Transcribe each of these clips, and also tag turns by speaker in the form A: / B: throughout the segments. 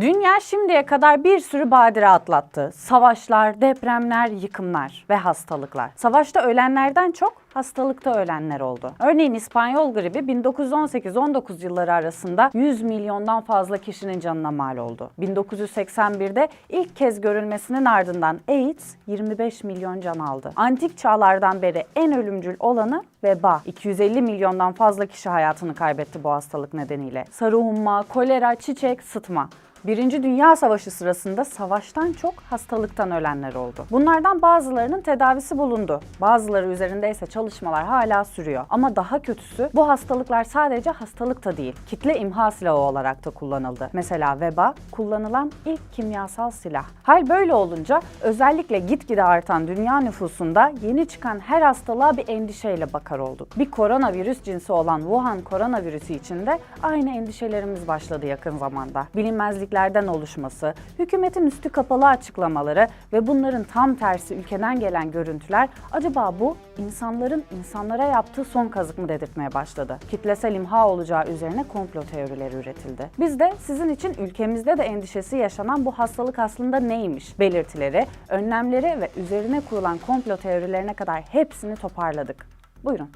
A: Dünya şimdiye kadar bir sürü badire atlattı. Savaşlar, depremler, yıkımlar ve hastalıklar. Savaşta ölenlerden çok hastalıkta ölenler oldu. Örneğin İspanyol gribi 1918-19 yılları arasında 100 milyondan fazla kişinin canına mal oldu. 1981'de ilk kez görülmesinin ardından AIDS 25 milyon can aldı. Antik çağlardan beri en ölümcül olanı veba. 250 milyondan fazla kişi hayatını kaybetti bu hastalık nedeniyle. Sarı humma, kolera, çiçek, sıtma. Birinci Dünya Savaşı sırasında savaştan çok hastalıktan ölenler oldu. Bunlardan bazılarının tedavisi bulundu. Bazıları üzerinde ise çalışmalar hala sürüyor. Ama daha kötüsü bu hastalıklar sadece hastalıkta değil, kitle imha silahı olarak da kullanıldı. Mesela veba kullanılan ilk kimyasal silah. Hal böyle olunca özellikle gitgide artan dünya nüfusunda yeni çıkan her hastalığa bir endişeyle bakar olduk. Bir koronavirüs cinsi olan Wuhan koronavirüsü için de aynı endişelerimiz başladı yakın zamanda. Bilinmezlik gerçeklerden oluşması, hükümetin üstü kapalı açıklamaları ve bunların tam tersi ülkeden gelen görüntüler acaba bu insanların insanlara yaptığı son kazık mı dedirtmeye başladı? Kitlesel imha olacağı üzerine komplo teorileri üretildi. Biz de sizin için ülkemizde de endişesi yaşanan bu hastalık aslında neymiş? Belirtileri, önlemleri ve üzerine kurulan komplo teorilerine kadar hepsini toparladık. Buyurun.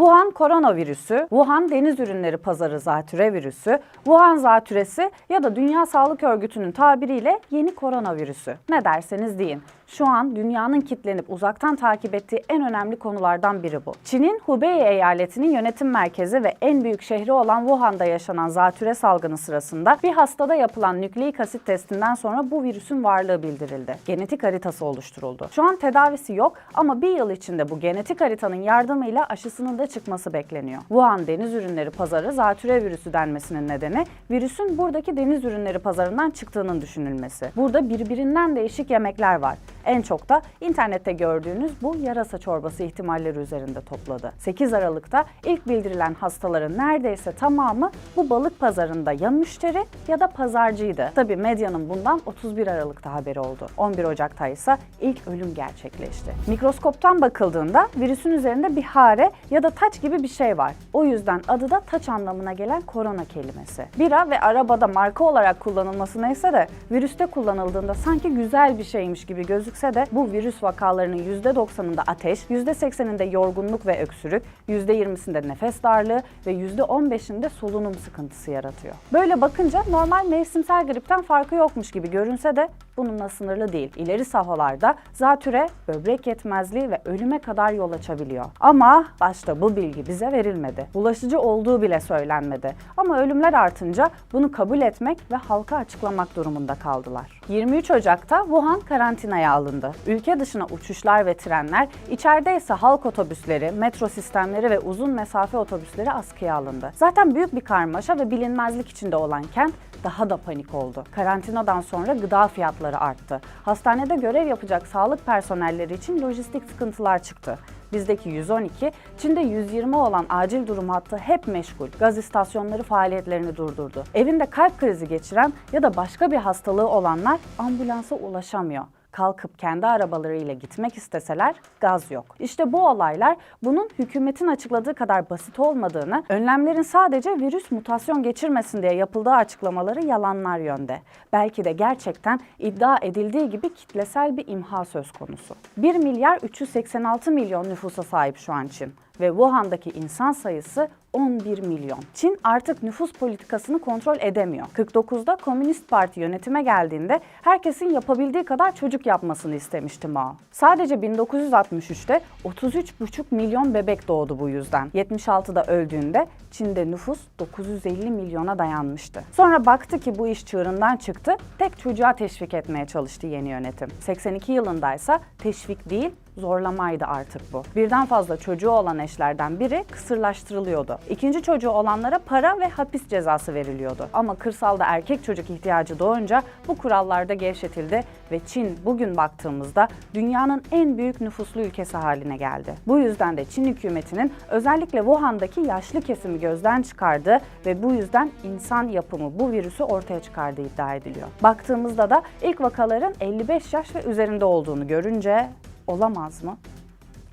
A: Wuhan koronavirüsü, Wuhan deniz ürünleri pazarı zatüre virüsü, Wuhan zatüresi ya da Dünya Sağlık Örgütü'nün tabiriyle yeni koronavirüsü. Ne derseniz deyin. Şu an dünyanın kitlenip uzaktan takip ettiği en önemli konulardan biri bu. Çin'in Hubei eyaletinin yönetim merkezi ve en büyük şehri olan Wuhan'da yaşanan zatüre salgını sırasında bir hastada yapılan nükleik asit testinden sonra bu virüsün varlığı bildirildi. Genetik haritası oluşturuldu. Şu an tedavisi yok ama bir yıl içinde bu genetik haritanın yardımıyla aşısının da çıkması bekleniyor. Wuhan deniz ürünleri pazarı zatüre virüsü denmesinin nedeni virüsün buradaki deniz ürünleri pazarından çıktığının düşünülmesi. Burada birbirinden değişik yemekler var. En çok da internette gördüğünüz bu yarasa çorbası ihtimalleri üzerinde topladı. 8 Aralık'ta ilk bildirilen hastaların neredeyse tamamı bu balık pazarında ya müşteri ya da pazarcıydı. Tabi medyanın bundan 31 Aralık'ta haberi oldu. 11 Ocak'ta ise ilk ölüm gerçekleşti. Mikroskoptan bakıldığında virüsün üzerinde bir hare ya da taç gibi bir şey var. O yüzden adı da taç anlamına gelen korona kelimesi. Bira ve arabada marka olarak kullanılması neyse de virüste kullanıldığında sanki güzel bir şeymiş gibi gözükse de bu virüs vakalarının %90'ında ateş, %80'inde yorgunluk ve öksürük, %20'sinde nefes darlığı ve %15'inde solunum sıkıntısı yaratıyor. Böyle bakınca normal mevsimsel gripten farkı yokmuş gibi görünse de bununla sınırlı değil. İleri safhalarda zatüre, böbrek yetmezliği ve ölüme kadar yol açabiliyor. Ama başta bu bilgi bize verilmedi. Bulaşıcı olduğu bile söylenmedi. Ama ölümler artınca bunu kabul etmek ve halka açıklamak durumunda kaldılar. 23 Ocak'ta Wuhan karantinaya alındı. Ülke dışına uçuşlar ve trenler, içeride ise halk otobüsleri, metro sistemleri ve uzun mesafe otobüsleri askıya alındı. Zaten büyük bir karmaşa ve bilinmezlik içinde olan kent daha da panik oldu. Karantinadan sonra gıda fiyatları arttı. Hastanede görev yapacak sağlık personelleri için lojistik sıkıntılar çıktı. Bizdeki 112, Çin'de 120 olan acil durum hattı hep meşgul. Gaz istasyonları faaliyetlerini durdurdu. Evinde kalp krizi geçiren ya da başka bir hastalığı olanlar ambulansa ulaşamıyor kalkıp kendi arabalarıyla gitmek isteseler gaz yok. İşte bu olaylar bunun hükümetin açıkladığı kadar basit olmadığını, önlemlerin sadece virüs mutasyon geçirmesin diye yapıldığı açıklamaları yalanlar yönde. Belki de gerçekten iddia edildiği gibi kitlesel bir imha söz konusu. 1 milyar 386 milyon nüfusa sahip şu an Çin ve Wuhan'daki insan sayısı 11 milyon. Çin artık nüfus politikasını kontrol edemiyor. 49'da Komünist Parti yönetime geldiğinde herkesin yapabildiği kadar çocuk yapmasını istemişti Mao. Sadece 1963'te 33,5 milyon bebek doğdu bu yüzden. 76'da öldüğünde Çin'de nüfus 950 milyona dayanmıştı. Sonra baktı ki bu iş çığırından çıktı, tek çocuğa teşvik etmeye çalıştı yeni yönetim. 82 yılındaysa teşvik değil, zorlamaydı artık bu. Birden fazla çocuğu olan eşlerden biri kısırlaştırılıyordu. İkinci çocuğu olanlara para ve hapis cezası veriliyordu. Ama kırsalda erkek çocuk ihtiyacı doğunca bu kurallarda gevşetildi ve Çin bugün baktığımızda dünyanın en büyük nüfuslu ülkesi haline geldi. Bu yüzden de Çin hükümetinin özellikle Wuhan'daki yaşlı kesimi gözden çıkardığı ve bu yüzden insan yapımı bu virüsü ortaya çıkardığı iddia ediliyor. Baktığımızda da ilk vakaların 55 yaş ve üzerinde olduğunu görünce olamaz mı?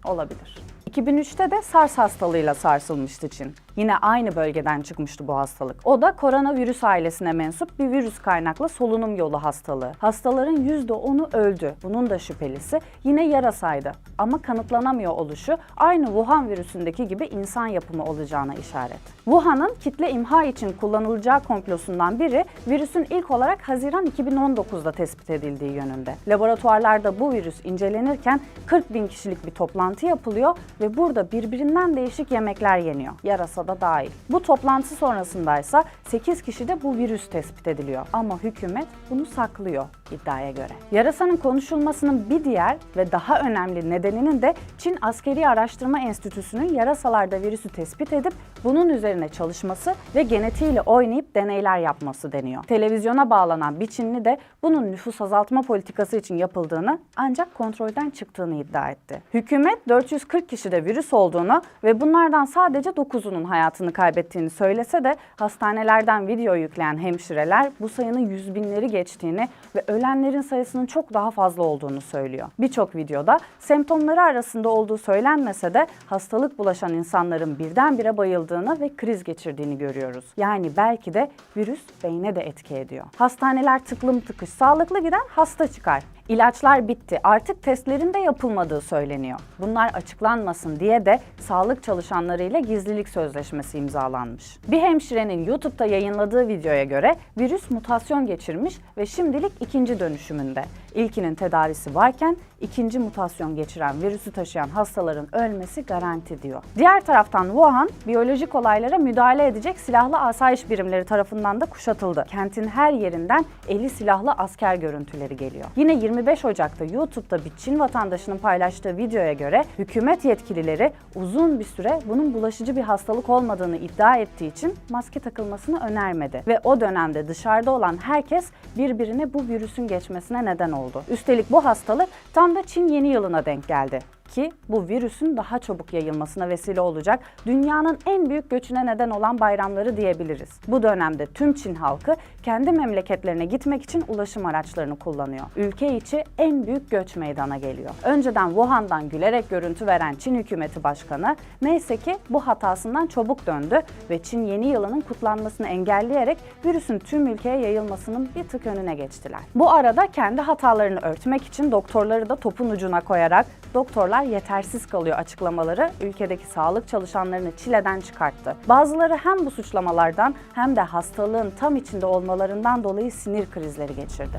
A: Olabilir. 2003'te de SARS hastalığıyla sarsılmıştı Çin. Yine aynı bölgeden çıkmıştı bu hastalık. O da koronavirüs ailesine mensup bir virüs kaynaklı solunum yolu hastalığı. Hastaların %10'u öldü. Bunun da şüphelisi yine yarasaydı. Ama kanıtlanamıyor oluşu aynı Wuhan virüsündeki gibi insan yapımı olacağına işaret. Wuhan'ın kitle imha için kullanılacağı komplosundan biri virüsün ilk olarak Haziran 2019'da tespit edildiği yönünde. Laboratuvarlarda bu virüs incelenirken 40 bin kişilik bir toplantı yapılıyor ve burada birbirinden değişik yemekler yeniyor. Yarasa da dahil. Bu toplantı sonrasındaysa 8 kişide bu virüs tespit ediliyor. Ama hükümet bunu saklıyor iddiaya göre. Yarasanın konuşulmasının bir diğer ve daha önemli nedeninin de Çin Askeri Araştırma Enstitüsü'nün yarasalarda virüsü tespit edip bunun üzerine çalışması ve genetiğiyle oynayıp deneyler yapması deniyor. Televizyona bağlanan bir Çinli de bunun nüfus azaltma politikası için yapıldığını ancak kontrolden çıktığını iddia etti. Hükümet 440 kişide virüs olduğunu ve bunlardan sadece 9'unun hayatını kaybettiğini söylese de hastanelerden video yükleyen hemşireler bu sayının yüz binleri geçtiğini ve ölenlerin sayısının çok daha fazla olduğunu söylüyor. Birçok videoda semptomları arasında olduğu söylenmese de hastalık bulaşan insanların birdenbire bayıldığını ve kriz geçirdiğini görüyoruz. Yani belki de virüs beyne de etki ediyor. Hastaneler tıklım tıkış, sağlıklı giden hasta çıkar. İlaçlar bitti. Artık testlerin de yapılmadığı söyleniyor. Bunlar açıklanmasın diye de sağlık çalışanlarıyla gizlilik sözleşmesi imzalanmış. Bir hemşirenin YouTube'da yayınladığı videoya göre virüs mutasyon geçirmiş ve şimdilik ikinci dönüşümünde. İlkinin tedavisi varken ikinci mutasyon geçiren virüsü taşıyan hastaların ölmesi garanti diyor. Diğer taraftan Wuhan biyolojik olaylara müdahale edecek silahlı asayiş birimleri tarafından da kuşatıldı. Kentin her yerinden eli silahlı asker görüntüleri geliyor. Yine 25 Ocak'ta YouTube'da bir Çin vatandaşının paylaştığı videoya göre hükümet yetkilileri uzun bir süre bunun bulaşıcı bir hastalık olmadığını iddia ettiği için maske takılmasını önermedi. Ve o dönemde dışarıda olan herkes birbirine bu virüsün geçmesine neden oldu. Üstelik bu hastalık tam da Çin yeni yılına denk geldi ki bu virüsün daha çabuk yayılmasına vesile olacak dünyanın en büyük göçüne neden olan bayramları diyebiliriz. Bu dönemde tüm Çin halkı kendi memleketlerine gitmek için ulaşım araçlarını kullanıyor. Ülke içi en büyük göç meydana geliyor. Önceden Wuhan'dan gülerek görüntü veren Çin hükümeti başkanı neyse ki bu hatasından çabuk döndü ve Çin yeni yılının kutlanmasını engelleyerek virüsün tüm ülkeye yayılmasının bir tık önüne geçtiler. Bu arada kendi hatalarını örtmek için doktorları da topun ucuna koyarak doktorlar yetersiz kalıyor açıklamaları ülkedeki sağlık çalışanlarını çileden çıkarttı. Bazıları hem bu suçlamalardan hem de hastalığın tam içinde olmalarından dolayı sinir krizleri geçirdi.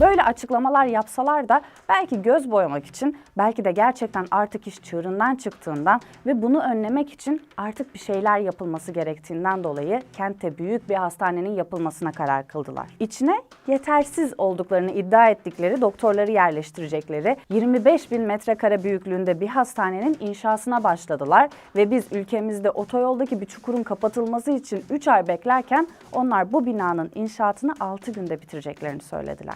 A: Böyle açıklamalar yapsalar da belki göz boyamak için, belki de gerçekten artık iş çığırından çıktığından ve bunu önlemek için artık bir şeyler yapılması gerektiğinden dolayı kente büyük bir hastanenin yapılmasına karar kıldılar. İçine yetersiz olduklarını iddia ettikleri doktorları yerleştirecekleri 25 bin metrekare büyüklüğünde bir hastanenin inşasına başladılar ve biz ülkemizde otoyoldaki bir çukurun kapatılması için 3 ay beklerken onlar bu binanın inşaatını 6 günde bitireceklerini söylediler.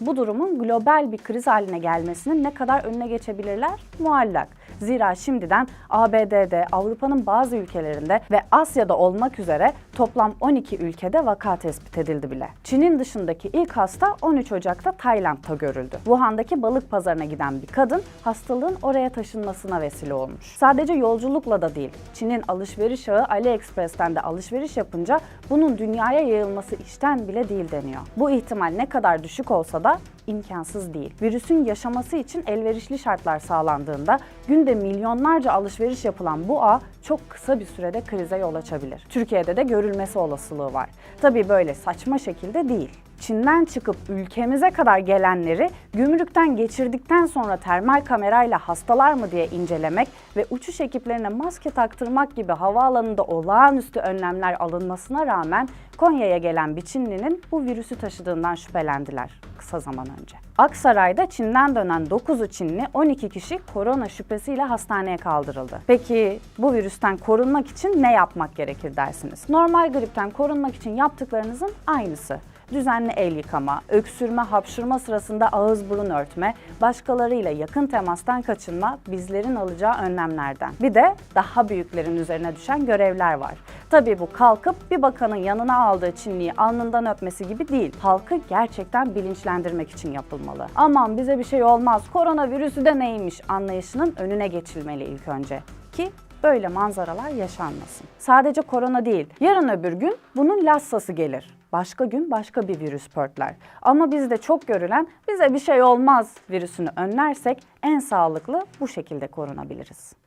A: Bu durumun global bir kriz haline gelmesinin ne kadar önüne geçebilirler muallak. Zira şimdiden ABD'de, Avrupa'nın bazı ülkelerinde ve Asya'da olmak üzere toplam 12 ülkede vaka tespit edildi bile. Çin'in dışındaki ilk hasta 13 Ocak'ta Tayland'da görüldü. Wuhan'daki balık pazarına giden bir kadın hastalığın oraya taşınmasına vesile olmuş. Sadece yolculukla da değil, Çin'in alışveriş ağı AliExpress'ten de alışveriş yapınca bunun dünyaya yayılması işten bile değil deniyor. Bu ihtimal ne kadar düşük olsa da imkansız değil. Virüsün yaşaması için elverişli şartlar sağlandığında günde milyonlarca alışveriş yapılan bu ağ çok kısa bir sürede krize yol açabilir. Türkiye'de de görülmesi olasılığı var. Tabii böyle saçma şekilde değil. Çin'den çıkıp ülkemize kadar gelenleri gümrükten geçirdikten sonra termal kamerayla hastalar mı diye incelemek ve uçuş ekiplerine maske taktırmak gibi havaalanında olağanüstü önlemler alınmasına rağmen Konya'ya gelen bir Çinlinin bu virüsü taşıdığından şüphelendiler kısa zaman önce. Aksaray'da Çin'den dönen 9'u Çinli 12 kişi korona şüphesiyle hastaneye kaldırıldı. Peki bu virüsten korunmak için ne yapmak gerekir dersiniz? Normal gripten korunmak için yaptıklarınızın aynısı. Düzenli el yıkama, öksürme, hapşurma sırasında ağız burun örtme, başkalarıyla yakın temastan kaçınma bizlerin alacağı önlemlerden. Bir de daha büyüklerin üzerine düşen görevler var. Tabii bu kalkıp bir bakanın yanına aldığı çinliği alnından öpmesi gibi değil. Halkı gerçekten bilinçlendirmek için yapılmalı. Aman bize bir şey olmaz, koronavirüsü de neymiş anlayışının önüne geçilmeli ilk önce. Ki böyle manzaralar yaşanmasın. Sadece korona değil, yarın öbür gün bunun lassası gelir. Başka gün başka bir virüs pörtler. Ama bizde çok görülen bize bir şey olmaz virüsünü önlersek en sağlıklı bu şekilde korunabiliriz.